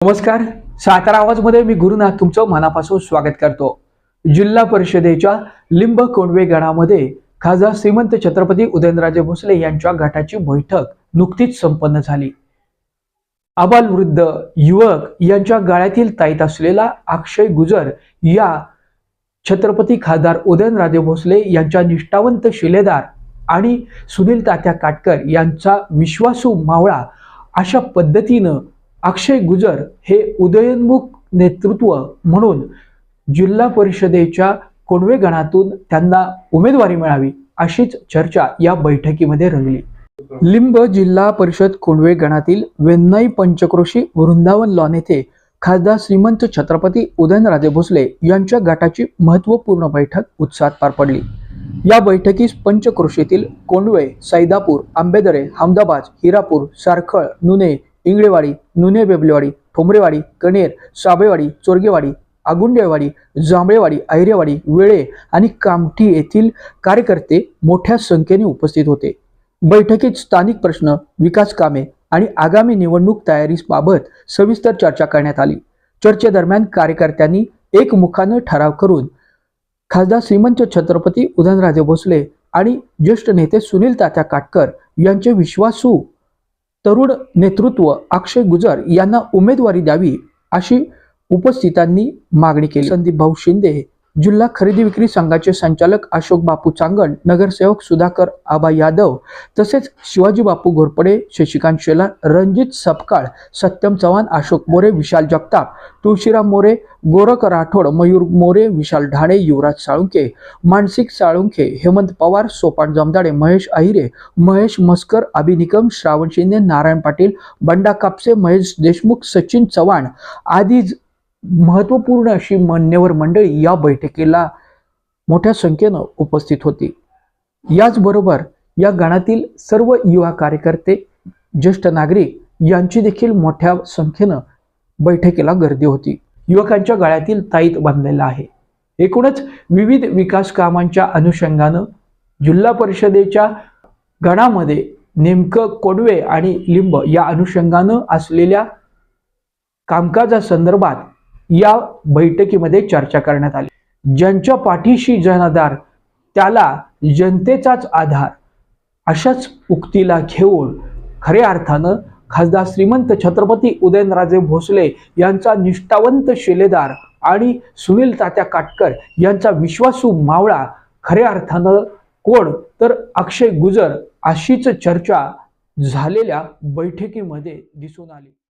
नमस्कार. सातारा आवाजमध्ये मी गुरुनाथ तुमचं मनापासून स्वागत करतो. जिल्हा परिषदेच्या लिंब कोंडवे गणामध्ये खासदार श्रीमंत छत्रपती उदयनराजे भोसले यांच्या गटाची बैठक नुकतीच संपन्न झाली. आबालवृद्ध युवक यांच्या गळ्यातील ताईत असलेला अक्षय गुजर या छत्रपती खासदार उदयनराजे भोसले यांच्या निष्ठावंत शिलेदार आणि सुनील तात्या काटकर यांचा विश्वासू मावळा अशा पद्धतीनं अक्षय गुजर हे उदयोन्मुख नेतृत्व म्हणून जिल्हा परिषदेच्या कोणवे गणातून त्यांना उमेदवारी मिळावी अशीच चर्चा या बैठकीमध्ये रंगली. लिंब जिल्हा परिषद कोंडवे गणातील वेन्नाई पंचक्रोशी वृंदावन लॉन येथे खासदार श्रीमंत छत्रपती उदयनराजे भोसले यांच्या गटाची महत्त्वपूर्ण बैठक उत्साहात पार पडली. या बैठकीस पंचक्रोशीतील कोंडवे सैदापूर आंबेदरे हमदाबाद हिरापूर सारखळ नुने इंगळेवाडी नुने बेबलेवाडी ठोंबरेवाडी कणेर साबेवाडी चोरगेवाडी आगुंडेवाडी जांभळेवाडी ऐरेवाडी वेळे आणि कामठी येथील कार्यकर्ते मोठ्या संख्येने उपस्थित होते. बैठकीत स्थानिक प्रश्न विकास कामे आणि आगामी निवडणूक तयारीबाबत सविस्तर चर्चा करण्यात आली. चर्चेदरम्यान कार्यकर्त्यांनी एकमुखानं ठराव करून खासदार श्रीमंत छत्रपती उदयनराजे भोसले आणि ज्येष्ठ नेते सुनील तात्या काटकर यांचे विश्वासू तरुण नेतृत्व अक्षय गुजर यांना उमेदवारी द्यावी अशी उपस्थितांनी मागणी केली. संदीप भाऊ शिंदे जिल्हा खरेदी विक्री संघाचे संचालक अशोक बापू चांगण नगरसेवक सुधाकर आबा यादव तसेच शिवाजी बापू घोरपडे शशिकांत शेलार रणजित सपकाळ सत्यम चव्हाण अशोक मोरे विशाल जगताप तुळशीराम मोरे गोरख राठोड मयूर मोरे विशाल ढाणे युवराज साळुंके मानसिक साळुंखे हेमंत पवार सोपान जमदाडे महेश अहिरे महेश मस्कर अभिनिकम श्रावण शिंदे नारायण पाटील बंडा कापसे महेश देशमुख सचिन चव्हाण आदी महत्त्वपूर्ण अशी मान्यवर मंडळी या बैठकीला मोठ्या संख्येनं उपस्थित होती. याचबरोबर या गणातील सर्व युवा कार्यकर्ते ज्येष्ठ नागरिक यांची देखील मोठ्या संख्येनं बैठकीला गर्दी होती. युवकांच्या गळ्यातील ताईत बांधलेला आहे. एकूणच विविध विकास कामांच्या अनुषंगानं जिल्हा परिषदेच्या गणामध्ये नेमकं कोडवे आणि लिंब या अनुषंगानं असलेल्या कामकाजासंदर्भात या बैठकीमध्ये चर्चा करण्यात आली. ज्यांच्या पाठीशी जनाधार त्याला जनतेचाच आधार अशाच उक्तीला घेऊन खऱ्या अर्थानं खासदार श्रीमंत छत्रपती उदयनराजे भोसले यांचा निष्ठावंत शिलेदार आणि सुनील तात्या काटकर यांचा विश्वासू मावळा खऱ्या अर्थानं कोण? तर अक्षय गुजर अशीच चर्चा झालेल्या बैठकीमध्ये दिसून आली.